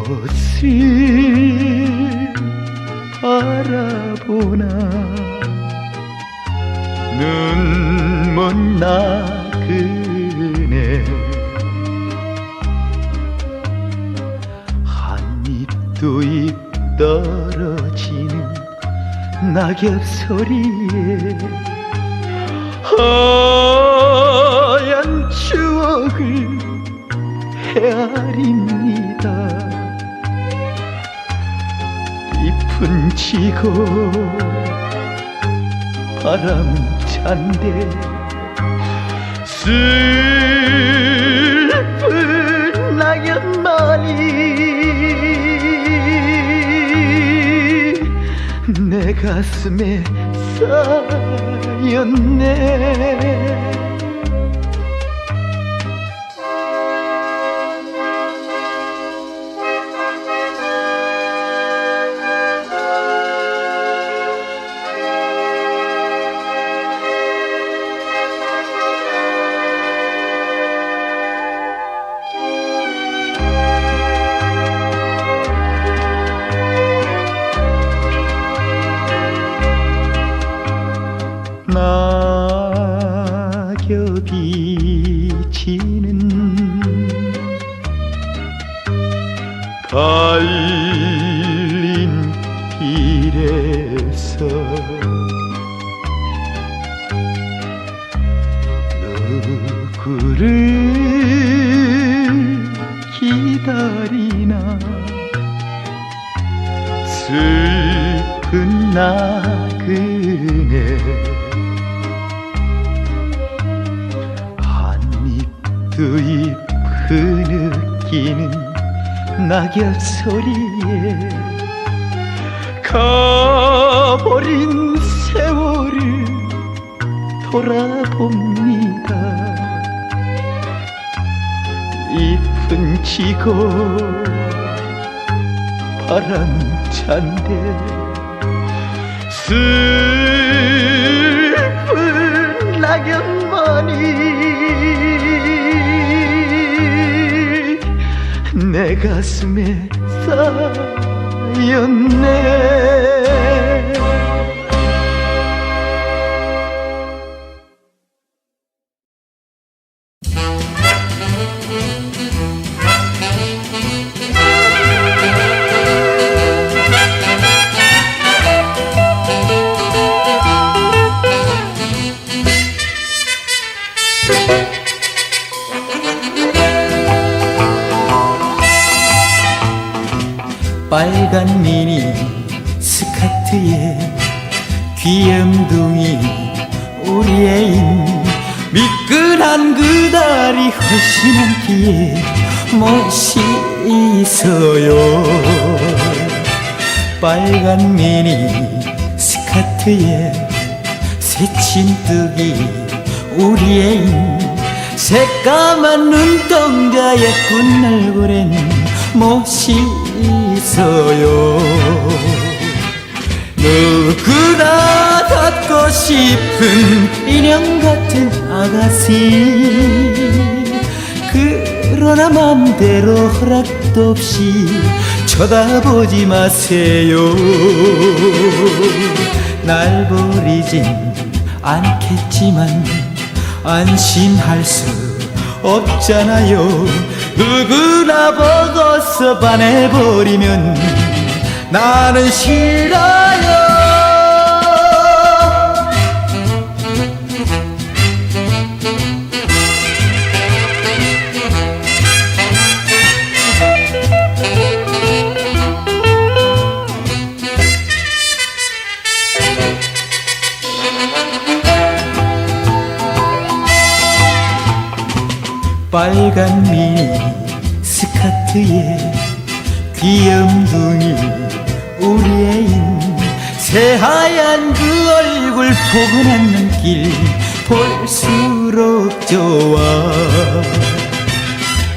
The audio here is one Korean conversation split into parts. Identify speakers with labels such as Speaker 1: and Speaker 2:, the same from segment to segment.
Speaker 1: 무엇을 바라보나. 눈먼 나 그네. 한입도 입 떨어지는 낙엽 소리에 하얀 추억을 헤아립니다 지고 바람은 잔데 슬픈 낙엽만이 내 가슴에 쌓였네 낙엽이 지는 갈린 길에서 누구를 기다리나 슬픈 나 한입도 입 흐느끼는 낙엽 소리에 가버린 세월을 돌아봅니다. 잎은 지고 바람 잔데 슬픈 낙엽 내 가슴에 쌓였네 훨씬한 뒤에 못이 있어요. 빨간 미니 스커트에 새침뜨기 우리 애인 새까만 눈동자에 꾼 얼굴엔 못이 있어요. 누구나 닮고 싶은 인형 같은 아가씨 그러나 맘대로 허락도 없이 쳐다보지 마세요. 날 버리진 않겠지만 안심할 수 없잖아요. 누구나 보고서 반해버리면 나는 싫어요 빨간 미니 스커트에 귀염둥이 우리 애인 새하얀 그 얼굴 포근한 눈길 볼수록 좋아.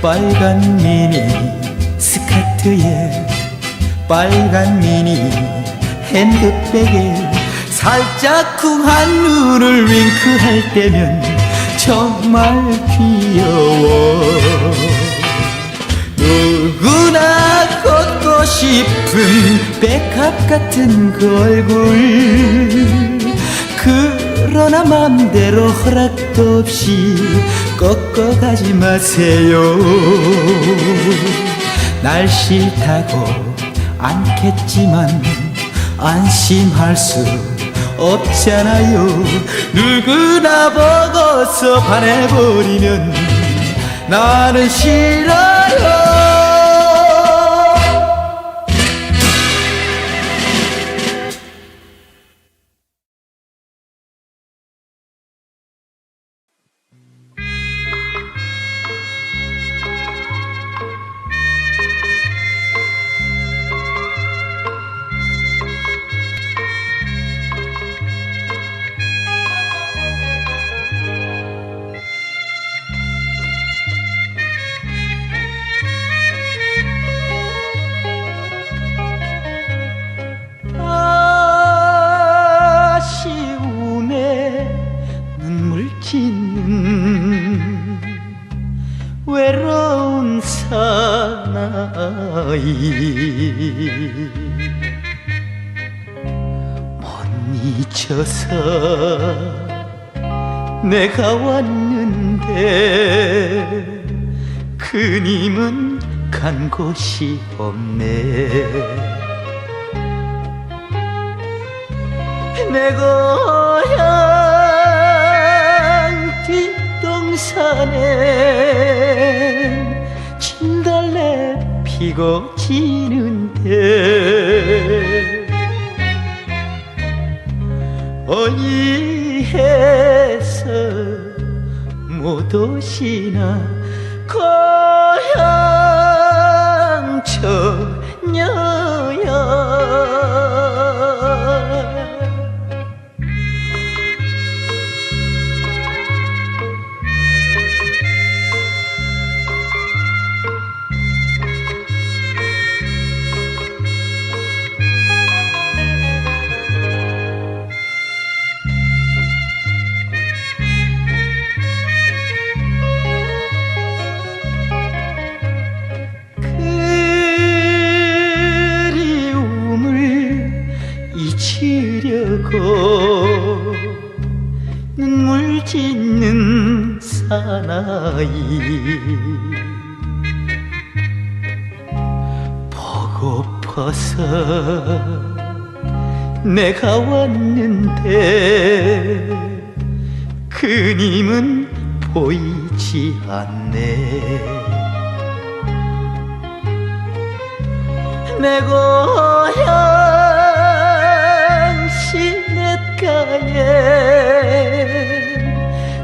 Speaker 1: 빨간 미니 스커트에 빨간 미니 핸드백에 살짝 쿵한 눈을 윙크할 때면 정말 귀여워. 누구나 걷고 싶은 백합 같은 그 얼굴. 그러나 맘대로 허락도 없이 꺾어 가지 마세요. 날 싫다고 않겠지만 안심할 수 없잖아요. 누구나 보고서 반해버리면 나는 싫어요 잊혀서 내가 왔는데 그님은 간 곳이 없네. 내 고향 뒷동산에 진달래 피고 지는데 어이해서 못 오시나 고향 처 고파서 내가 왔는데 그님은 보이지 않네. 내 고향 시냇가에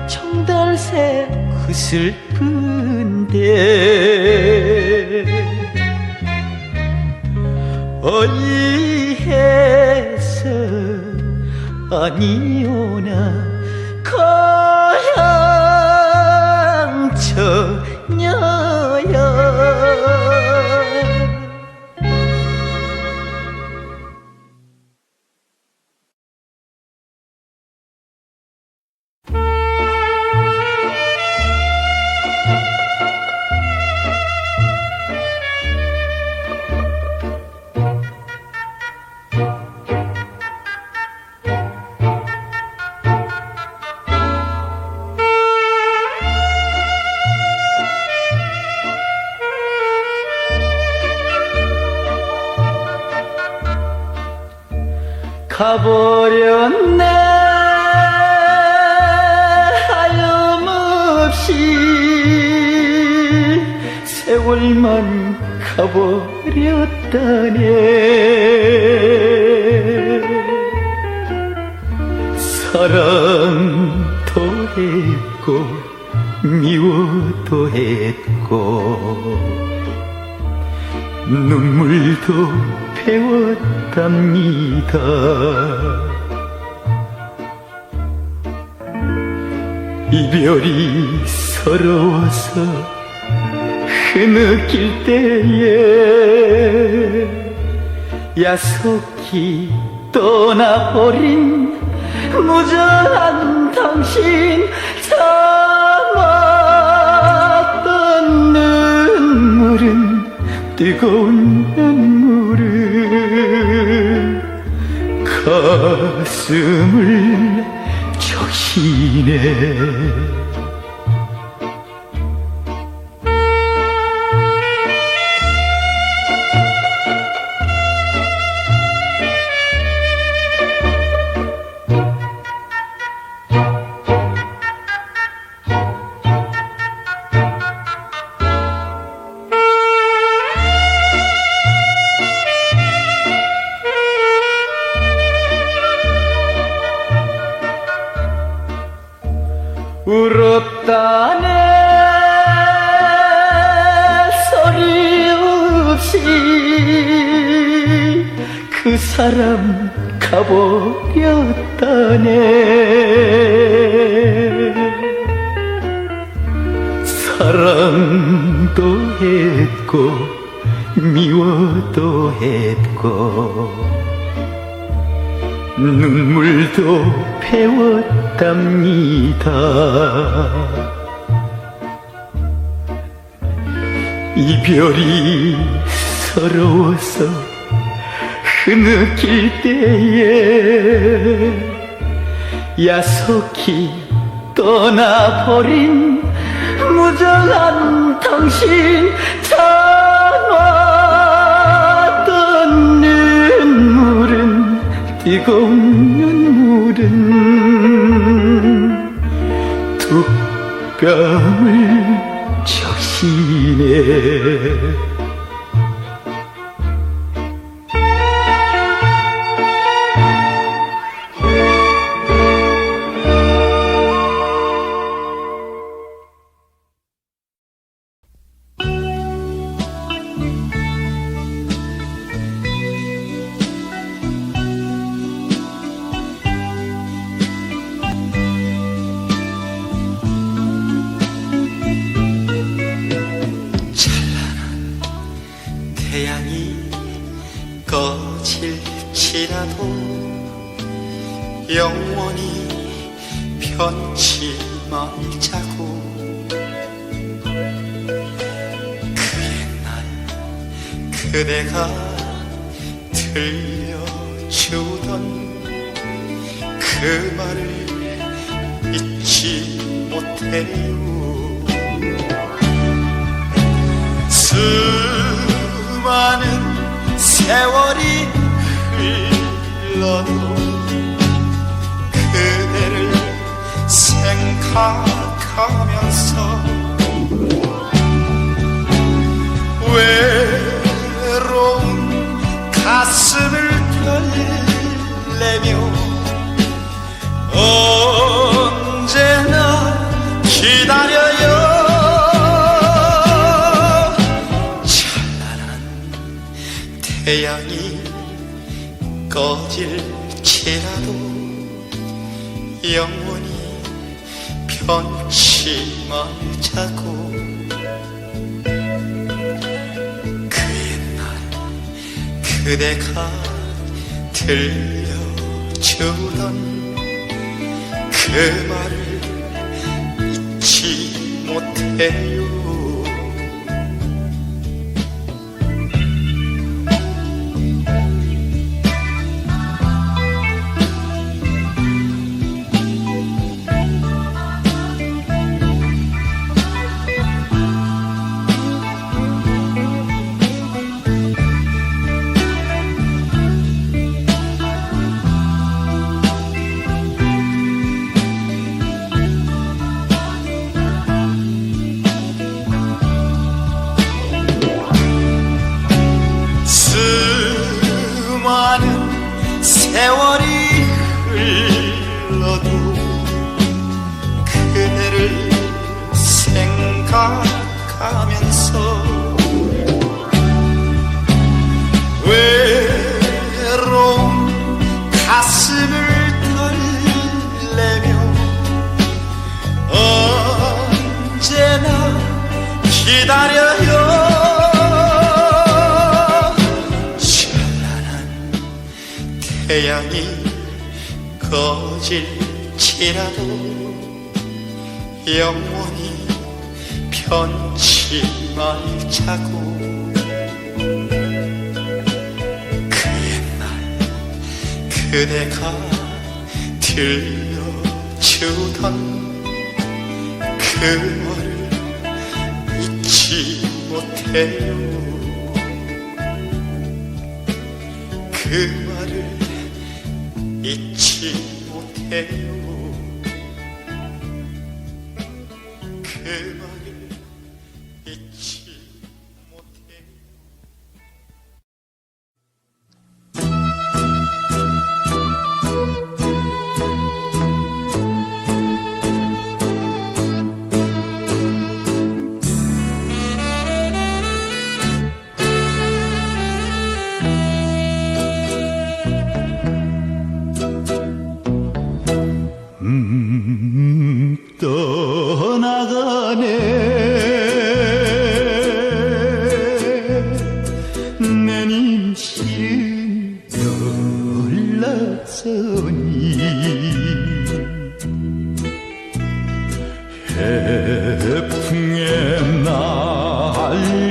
Speaker 1: 청달새 그 슬픈데 어이해서 아니오나 고향 처녀 세월만 가버렸다네 사랑도 했고 미워도 했고 눈물도 배웠답니다. 이별이 서러워서 흐느낄 때에 야속히 떠나버린 무정한 당신 참았던 눈물은 뜨거운 눈물은 가슴을 적시네 울었다네 소리 없이 그 사람 가버렸다네. 사랑도 했고 미워도 했고 눈물도 배웠 답니다. 이별이 서러워서 흐느낄 때에 야속히 떠나버린 무정한 당신 뜨거운 눈물은 두 뺨을 적시네
Speaker 2: 영원히 변치 말자고. 그 옛날 그대가 들려주던 그 말을 잊지 못해요. 수많은 세월이 흘러도 생각하면서 외로운 가슴을 떨래며 언제나 기다려요. 찬란한 태양이 꺼질지라도 영 변치 말자고 그 옛날 그대가 들려주던 그 말을 잊지 못해요 태양이 거질지라도 영원히 편치 말자고. 그 옛날 그대가 들려주던 그 말을 잊지 못해요. 그 잊지 못해요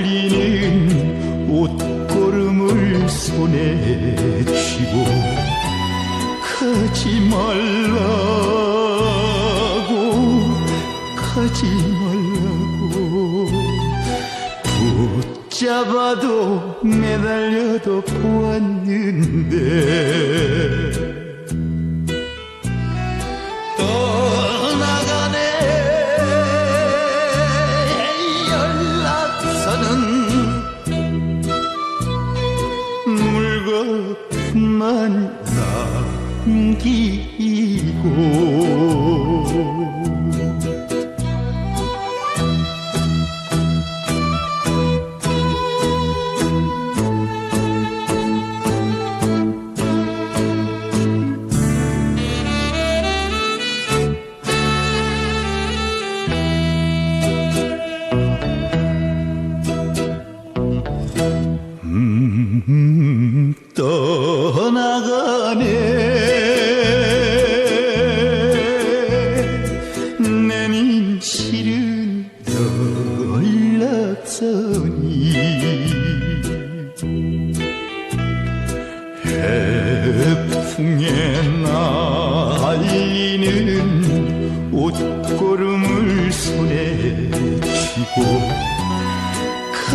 Speaker 1: 날리는 옷고름을 손에 쥐고 가지 말라고 가지 말라고. 붙잡아도 매달려도 보았는데 Ooh.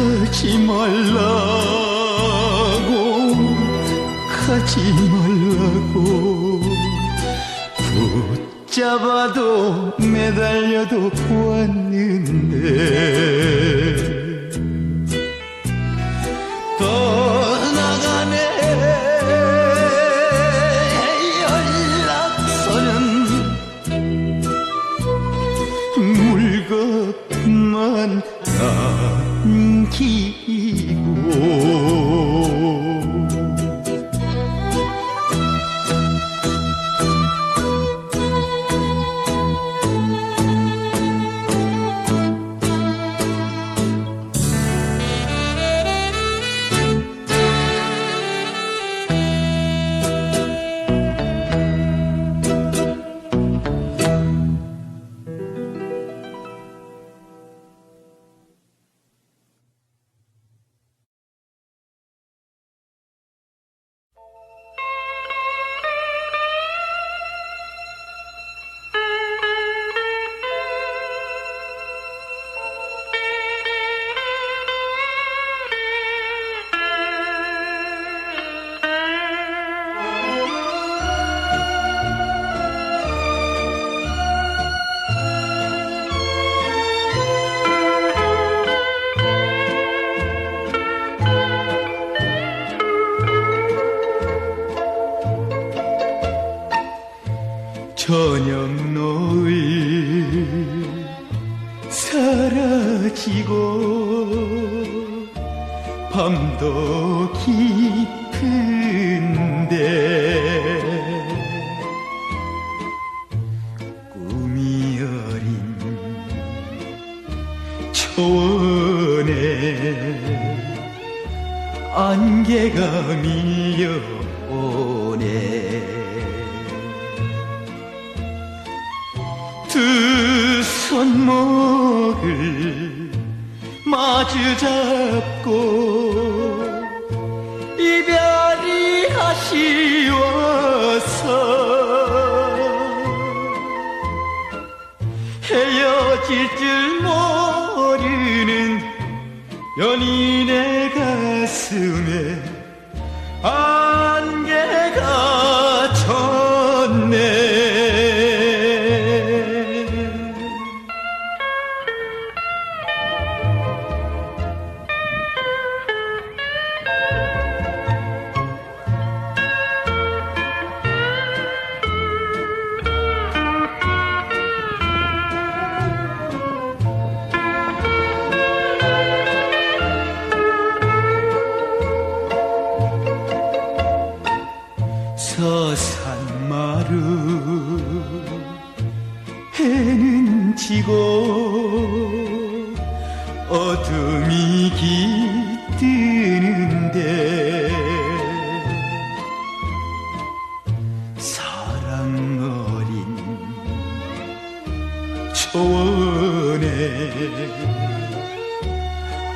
Speaker 1: 가지 말라고 가지 말라고. 붙잡아도 매달려도 보았는데 안개가 밀려오네. 두 손목을 마주 잡고 이별이 아쉬워서 헤어질 줄 모르는 연인의 가슴에 안개가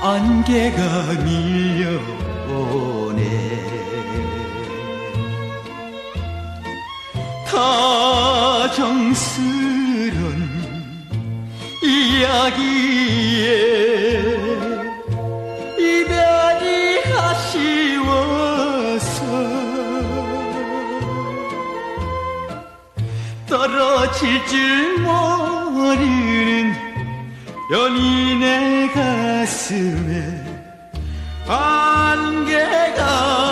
Speaker 1: 안개가 밀려오네. 다정스런 이야기에 이별이 아쉬워서 떨어질 줄 모르는 연인의 가슴에 안개가